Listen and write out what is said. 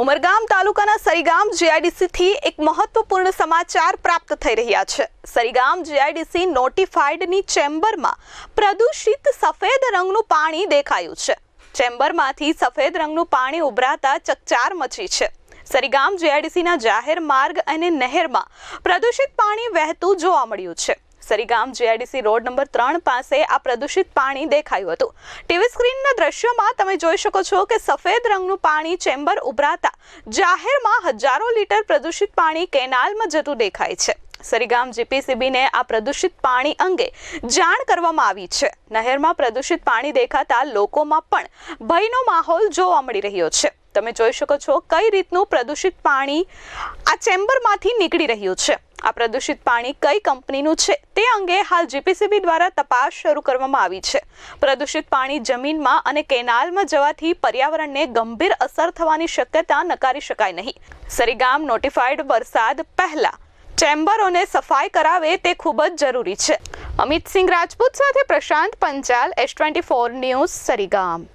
ઉમરગામ તાલુકાના સરીગામ જીઆઈડીસીથી એક મહત્વપૂર્ણ સમાચાર પ્રાપ્ત થઈ રહ્યા છે. સરીગામ જીઆઈડીસી નોટિફાઈડની ચેમ્બરમાં પ્રદૂષિત સફેદ રંગનું પાણી દેખાયું છે. ચેમ્બરમાંથી સફેદ રંગનું પાણી ઉભરાતા ચકચાર મચી છે. સરીગામ જીઆઈડીસીના જાહેર માર્ગ અને નહેરમાં પ્રદૂષિત પાણી વહેતું જોવા મળ્યું છે. સરીગામ જીઆઈડીસી રોડ નંબર ત્રણ પાસે આ પ્રદૂષિત પાણી દેખાયું હતું. ટીવી સ્ક્રીનના દ્રશ્યોમાં તમે જોઈ શકો છો કે સફેદ રંગનું પાણી ચેમ્બર ઉભરાતા જાહેરમાં હજારો લીટર પ્રદૂષિત પાણી કેનાલમાં જતું દેખાય છે. સરીગામ જીપીસીબીને આ પ્રદૂષિત પાણી અંગે જાણ કરવામાં આવી છે. નહેરમાં પ્રદૂષિત પાણી દેખાતા લોકોમાં પણ ભયનો માહોલ જોવા મળી રહ્યો છે. તમે જોઈ શકો છો કઈ રીતનું પ્રદૂષિત પાણી આ ચેમ્બરમાંથી નીકળી રહ્યું છે. આ પ્રદૂષિત પાણી કઈ કંપનીનું છે તે અંગે હાલ જીપીસીબી દ્વારા તપાસ શરૂ કરવામાં આવી છે. પ્રદૂષિત પાણી જમીનમાં અને કેનાલમાં જવાથી પર્યાવરણને ગંભીર અસર થવાની શક્યતા નકારી શકાય નહીં. સરીગામ નોટિફાઈડ વરસાદ પહેલા. ચેમ્બરોને સફાઈ કરાવે તે ખૂબ જ જરૂરી છે. અમિત સિંહ રાજપૂત સાથે Prashant Panchal, S twenty four news Sarigam.